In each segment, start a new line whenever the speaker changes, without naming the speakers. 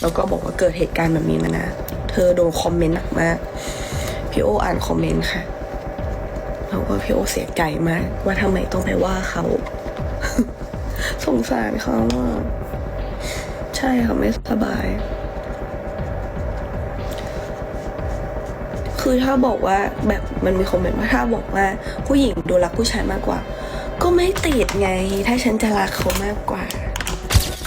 แล้วก็บอกว่าเกิดเหตุการณ์แบบนี้มานะ เธอโดนคอมเมนต์หนักมาก พี่โออ่านคอมเมนต์ค่ะแล้วก็พี่โอเสียใจมาก ว่าทำไมต้องไปว่าเขา สงสารเขาอะใช่ค่ะไม่สบาย คือถ้าบอกว่าแบบมันมีคอมเมนต์ว่าถ้าบอกว่าผู้หญิงดูรักผู้ชายมากกว่า ก็ไม่ติดไง ถ้าฉันจะรักเขามากกว่า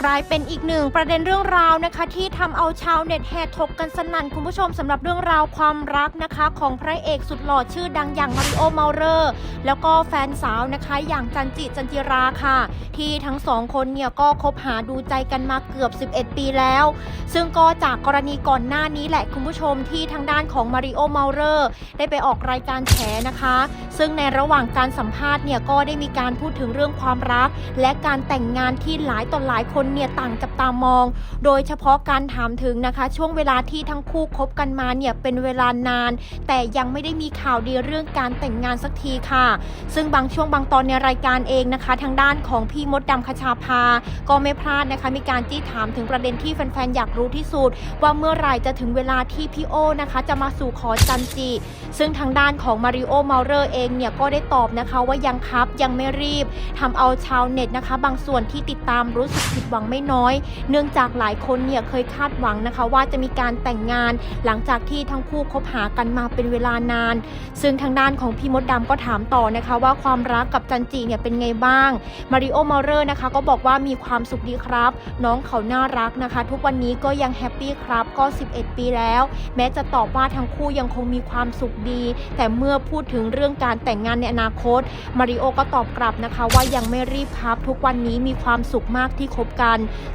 กลายเป็นอีกหนึ่งประเด็นเรื่องราวนะคะ ที่ทำเอาชาวเน็ตแห่ถกกันสนั่นคุณผู้ชมสำหรับเรื่องราวความรักนะคะ ของพระเอกสุดหล่อชื่อดังอย่างมาริโอเมาเรอร์แล้วก็แฟนสาวนะคะอย่างจันจิจันจิราค่ะ ที่ทั้งสองคนเนี่ยก็คบหาดูใจกันมาเกือบ 11 ปีแล้ว ซึ่งก็จากกรณีก่อนหน้านี้แหละคุณผู้ชมที่ทางด้านของมาริโอเมาเรอร์ได้ไปออกรายการแฉนะคะ ซึ่งในระหว่างการสัมภาษณ์เนี่ยก็ได้มีการพูดถึงเรื่องความรัก และการแต่งงานที่หลายต่อหลายคนเนี่ยต่างจับตามอง โดยเฉพาะการถามถึงนะคะ ช่วงเวลาที่ทั้งคู่คบกันมาเนี่ยเป็นเวลานาน แต่ยังไม่ได้มีข่าวดีเรื่องการแต่งงานสักทีค่ะ ซึ่งบางช่วงบางตอนในรายการเองนะคะ ทางด้านของพี่มดดำคชาภา ก็ไม่พลาดนะคะ มีการจี้ถามถึงประเด็นที่แฟนๆอยากรู้ที่สุด ว่าเมื่อไหร่จะถึงเวลาที่พี่โอนะคะ จะมาสู่ขอจันจีซึ่งทางด้านของมาริโอเมาเรอร์เองเนี่ยก็ได้ตอบนะคะว่ายังครับยังไม่รีบทำเอาชาวเน็ตนะคะ บางส่วนที่ติดตามรู้สึกผิดหวังไม่น้อย เนื่องจากหลายคนเนี่ยเคยคาดหวังนะคะ ว่าจะมีการแต่งงานหลังจากที่ทั้งคู่คบหากันมาเป็นเวลานาน ซึ่งทางด้านของพี่มดดำก็ถามต่อนะคะ ว่าความรักกับจันจีเนี่ยเป็นไงบ้าง มาริโอมาเรอร์นะคะก็บอกว่ามีความสุขดีครับ น้องเขาน่ารักนะคะ ทุกวันนี้ก็ยังแฮปปี้ครับก็ 11 ปีแล้ว แม้จะตอบว่าทั้งคู่ยังคงมีความสุขดี แต่เมื่อพูดถึงเรื่องการแต่งงานในอนาคตมาริโอก็ตอบกลับนะคะ ว่ายังไม่รีบครับ ทุกวันนี้มีความสุขมากที่คบกัน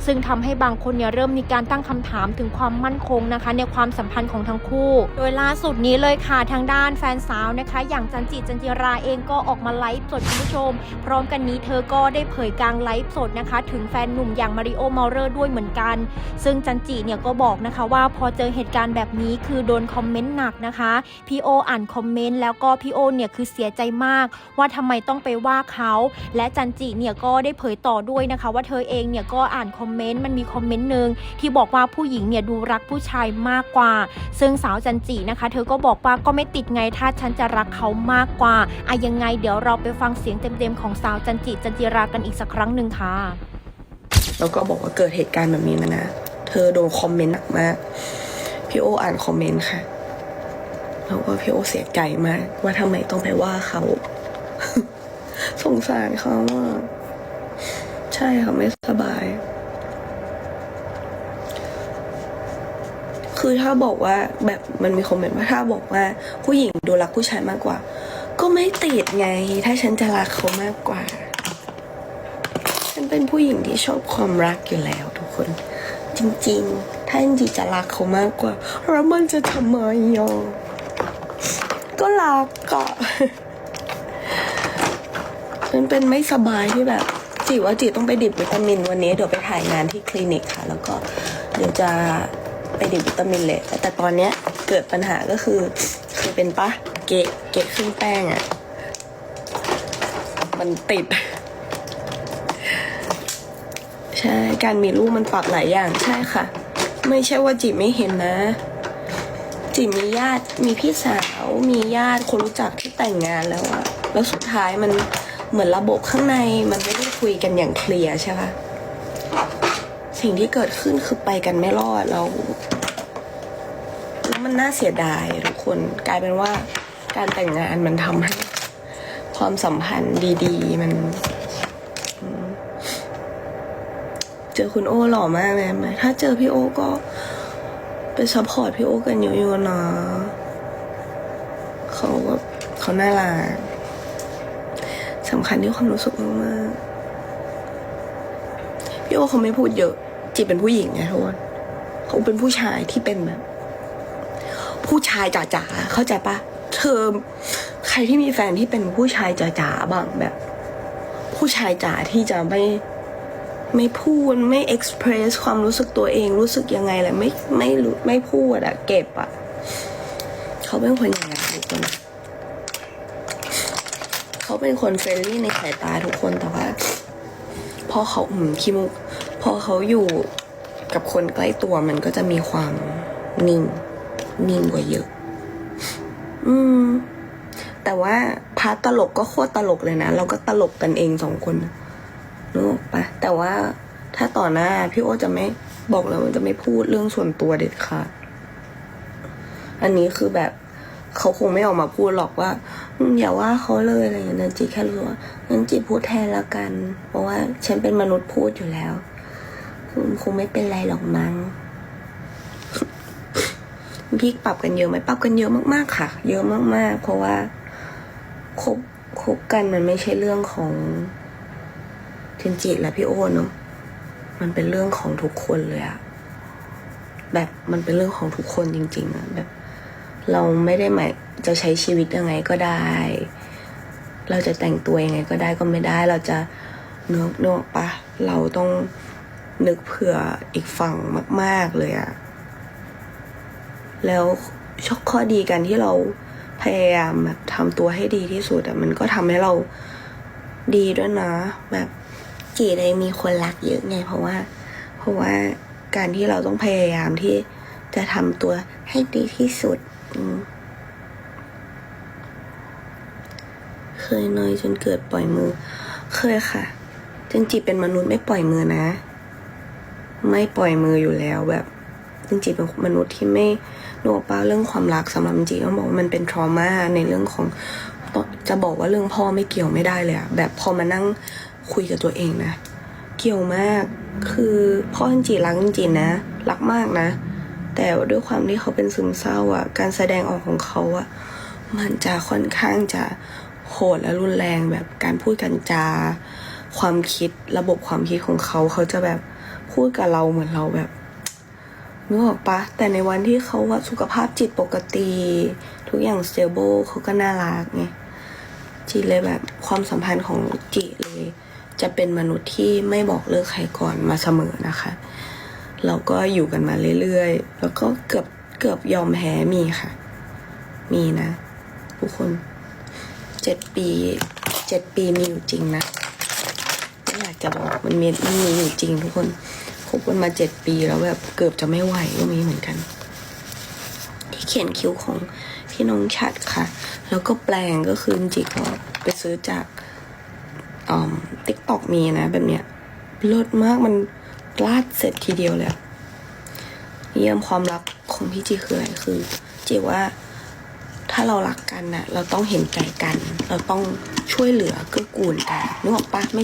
ซึ่งทำให้บางคนเนี่ยเริ่มมีการตั้งคำถามถึงความมั่นคงนะคะ ในความสัมพันธ์ของทั้งคู่ โดยล่าสุดนี้เลยค่ะทางด้านแฟนสาวนะคะ อย่างจันจิจันจิราเองก็ออกมาไลฟ์สดคุณผู้ชม พร้อมกันนี้เธอก็ได้เผยกลางไลฟ์สดนะคะ ถึงแฟนหนุ่มอย่างมาริโอมาเรอร์ด้วยเหมือนกัน ซึ่งจันจิเนี่ยก็บอกนะคะว่าพอเจอเหตุการณ์แบบนี้คือโดนคอมเมนต์หนักนะคะพี่โออ่านคอมเมนต์แล้วก็พี่โอเนี่ยคือเสียใจมาก ว่าทำไมต้องไปว่าเขา และจันจิเนี่ยก็ได้เผยต่อด้วยนะคะ ว่าเธอเองเนี่ยก็อ่านคอมเมนต์มันมีคอมเมนต์หนึ่งที่บอกว่าผู้หญิงเนี่ยดูรักผู้ชายมากกว่า ซึ่งสาวจันจินะคะ เธอก็บอกว่าก็ไม่ติดไงถ้าฉันจะรักเขามากกว่าอะยังไงเดี๋ยวเราไปฟังเสียงเต็มๆของสาวจันจิจันจิรากันอีกสักครั้งหนึ่งค่ะ
แล้วก็บอกว่าเกิดเหตุการณ์แบบนี้มานะ เธอโดนคอมเมนต์หนักมาก พี่โออ่านคอมเมนต์ค่ะ แล้วก็พี่โอเสียใจมาก ว่าทำไมต้องไปว่าเขา สงสารเขาอะ ช่ค่ะไม่สบาย คือถ้าบอกว่าแบบมันมีคอมเมนต์ว่าถ้าบอกว่าผู้หญิงดูรักผู้ชายมากกว่า ก็ไม่ติดไง ถ้าฉันจะรักเขามากกว่า ฉันเป็นผู้หญิงที่ชอบความรักอยู่แล้วทุกคน จริงๆ ถ้าจริงจะรักเขามากกว่าแล้วมันจะทำไมอะก็รักก็มันเป็นไม่สบายที่แบบ จีว่าจีต้องไปดิบวิตามิน วันนี้เดี๋ยวไปถ่ายงานที่คลินิกค่ะ แล้วก็เดี๋ยวจะไปดิบวิตามินเลยแต่แต่ตอนเนี้ยเกิดปัญหาก็คือคือเป็นปะเกะเกะขึ้นแป้งอะ่ะ มันติด ใช่ การมีลูกมันปรับหลายอย่างใช่ค่ะ ไม่ใช่ว่าจิไม่เห็นนะ จิมีญาติมีพี่สาว มีญาติคนรู้จักที่แต่งงานแล้วอะแล้วสุดท้ายมันเหมือนระบบข้างในมันไม่ได้ คุยกันอย่างเคลียร์ใช่ปะสิ่งที่เกิดขึ้นคือไปกันไม่รอดแล้วแล้วมันน่าเสียดายทุกคนกลายเป็นว่าการแต่งงานมันทำให้ความสัมพันธ์ดีๆ มัน เจอคุณโอหล่อมากเลยไหมถ้าเจอพี่โอก็ไปซัพพอร์ตพี่โอกันเยอะๆนะเขาแบบเขาน่ารักสำคัญที่ความรู้สึกมากๆ พี่โอเขาไม่พูดเยอะ จีบเป็นผู้หญิงไงทุกคนเขาเป็นผู้ชายที่เป็นแบบ ผู้ชายจ๋าๆเข้าใจปะเธอใครที่มีแฟนที่เป็นผู้ชายจ๋าๆบ้างแบบ ผู้ชายจ๋าที่จะไม่ไม่พูดไม่เอ็กซ์เพรสความรู้สึกตัวเองรู้สึกยังไงแหละไม่ไม่รู้ไม่พูดอะเก็บอะเขาเป็นคนอย่างนั้นทุกคนเขาเป็นคนเฟรนลี่ในสายตาทุกคนแต่ว่า พอเขาอืมคิมุกพอเขาอยู่กับคนใกล้ตัวมันก็จะมีความนิ่ง นิ่งกว่าเยอะ อืม แต่ว่าพาร์ทตลกก็โคตรตลกเลยนะ เราก็ตลกกันเองสองคนนึกออกปะแต่ว่าถ้าต่อหน้าพี่โอจะไม่บอกเลยว่าจะไม่พูดเรื่องส่วนตัวเด็ดขาด อันนี้คือแบบ เขาคงไม่ออกมาพูดหรอกว่าอย่าว่าเขาเลยอะไรอย่างเงี้นจีแค่รู้ว่านันจีพูดแทนละกัน เพราะว่าฉันเป็นมนุษย์พูดอยู่แล้วคุณคงไม่เป็นไรหรอกมั้งพี่ปรับกันเยอะไหมปรับกันเยอะมากๆค่ะ เยอะมากๆ เพราะว่าคบคบกันมันไม่ใช่เรื่องของเจนจิและพี่โอเนาะมันเป็นเรื่องของทุกคนเลยอะแบบมันเป็นเรื่องของทุกคนจริงๆอะแบบ เราไม่ได้หมายจะใช้ชีวิตยังไงก็ได้ เราจะแต่งตัวยังไงก็ได้ก็ไม่ได้ เราจะเนื้อเนื้ออกปะเราต้องนึกเผื่ออีกฝั่งมาก ๆเลยอะแล้วชอบข้อดีกันที่เราพยายามแบบทำตัวให้ดีที่สุดอะมันก็ทำให้เราดีด้วยนะ แบบจีเลยมีคนรักเยอะไง เพราะว่า เพราะว่าการที่เราต้องพยายามที่จะทำตัวให้ดีที่สุด เคยน้อยจนเกิดปล่อยมือ เคยค่ะจนจีเป็นมนุษย์ไม่ปล่อยมือนะ ไม่ปล่อยมืออยู่แล้วแบบจริงๆเป็นมนุษย์ที่ไม่โนกป้าเรื่องความรักสำหรับจริงๆต้องบอกว่ามันเป็นทรมาในเรื่องของจะบอกว่าเรื่องพ่อไม่เกี่ยวไม่ได้เลยอะแบบพอมานั่งคุยกับตัวเองนะ เกี่ยวมาก คือพ่อจริงๆรักจริงๆนะ รักมากนะ แต่ด้วยความที่เขาเป็นซึมเศร้าอะการแสดงออกของเขาอะมันจะค่อนข้างจะโหดและรุนแรงแบบการพูดกันจา ความคิดระบบความคิดของเขา เขาจะแบบพูดกับเราเหมือนเราแบบนึกออกปะแต่ในวันที่เขาอะสุขภาพจิตปกติ ทุกอย่างสเตเบิลเขาก็น่ารักไงจีเลยแบบความสัมพันธ์ของจีเลย จะเป็นมนุษย์ที่ไม่บอกเลิกใครก่อนมาเสมอนะคะ เราก็อยู่กันมาเรื่อยๆ แล้วก็เกือบเกือบยอมแพ้มีค่ะ มีนะ ทุกคนเจ็ดปีเจ็ดปีมีอยู่จริงนะไม่อยากจะบอกมันมีมันมีอยู่จริง ทุกคนคบกันมาเจ็ดปีแล้วแบบเกือบจะไม่ไหวก็มีเหมือนกัน ที่เขียนคิ้วของพี่น้องชัดค่ะ แล้วก็แปลงก็คือจริงๆก็ไปซื้อจากอ่อติ๊กตอกมีนะ แบบเนี้ยเลิศมากมัน ลาดเสร็จทีเดียวเลยอะเยี่ยมความรักของพี่จีคืออะไรคือจีว่าถ้าเรารักกันน่ะเราต้องเห็นใจกัน เราต้องช่วยเหลือเกื้อกูลกันนึกออกปะไม่